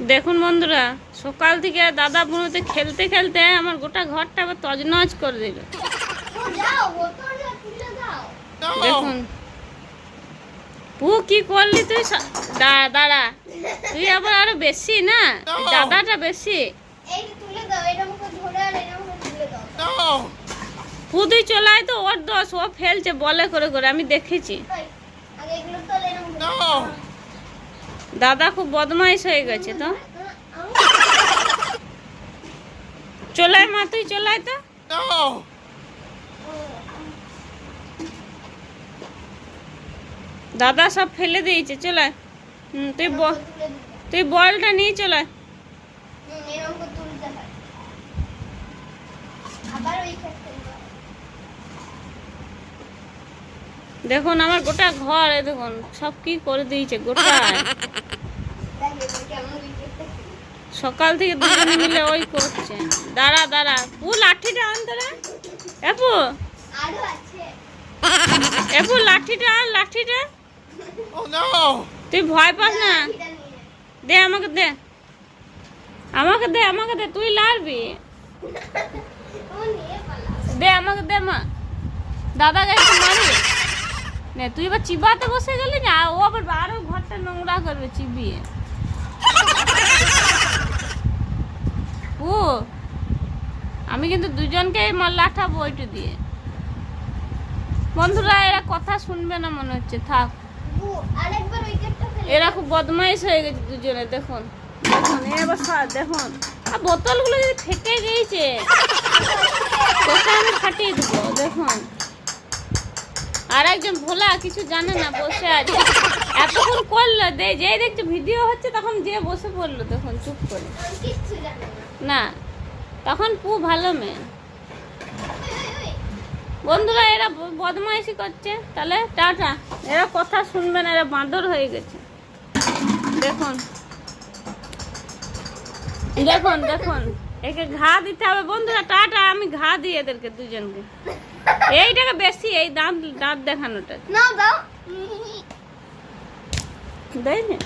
দেখুন বন্ধুরা সকাল থেকে দাদা বুনোতে খেলতে খেলতে আমার গোটা ঘরটা আবার তজনজ করে দিল। দেখুন। পু কি করলি তুই? দাঁড়া। তুই আবার আরও বেশি না? দাদাটা বেশি। পু তুই চলে তো ওর দোষ ও ফেলছে বলে করে করে আমি দেখেছি। দাদা খুব বদমাইশ হয়ে গেছে তো আমি চলে আয় মা তুই চলে আয় তো দাদা সব ফেলে দিয়েছে চলে আয়। হুম, তুই তুই বলটা নিয়ে চলে আয়। হুম, এরকম করে তুলতে হয় আবার ওই দেখুন আমার গোটা ঘর দেখুন সব কি করে দিয়েছে গোটা সকাল থেকে দুজনে মিলে ওই করছে। দাঁড়া দাঁড়া। পু লাঠিটা আনতে রে এপু আরও লাঠিটা আন লাঠিটা। Oh তুই ভয় পাস না। দে আমাকে দে। আমাকে দে আমাকে দে তুই ও পালা দে আমাকে দে মা। একটু মারবি নে তুই এবার চিবাতে বসে গেলি না ও আবার আরও ঘরটা নোংরা করবে চিবিয়ে। ও আমি কিন্তু দুজনকে লাঠাবো ওইটু দিয়ে। বন্ধুরা এরা কথা শুনবে না মনে হচ্ছে থাক। বু আরেকবার উইকেটটা ফেলে এরা খুব বদমাইশ হয়ে গেছে দুজনে দেখুন। দেখুন এবার দেখুন। আর বোতলগুলো যদি ফেটে গিয়েছে আমি ফাটিয়ে দেবো দেখুন। আর একজন ভোলা কিছু জানে না, বসে আছে। এতক্ষণ করল, দে, যেই দেখছে ভিডিও হচ্ছে, তখন যে বসে পড়ল দেখুন চুপ করে। না, তখন পু ভালো মেয়ে। বন্ধুরা, এরা বদমাইশি করছে। তাহলে টাটা। এরা কথা শুনবে না, এরা বাঁদর হয়ে গেছে। দেখুন। দেখুন দেখুন। একে ঘা দিতে হবে। বন্ধুরা, টাটা, আমি ঘা দিই এদেরকে দুজনকে। এইটাকে বেশি এই দাঁত দাঁত দেখানোটা নাও দাও দেয় না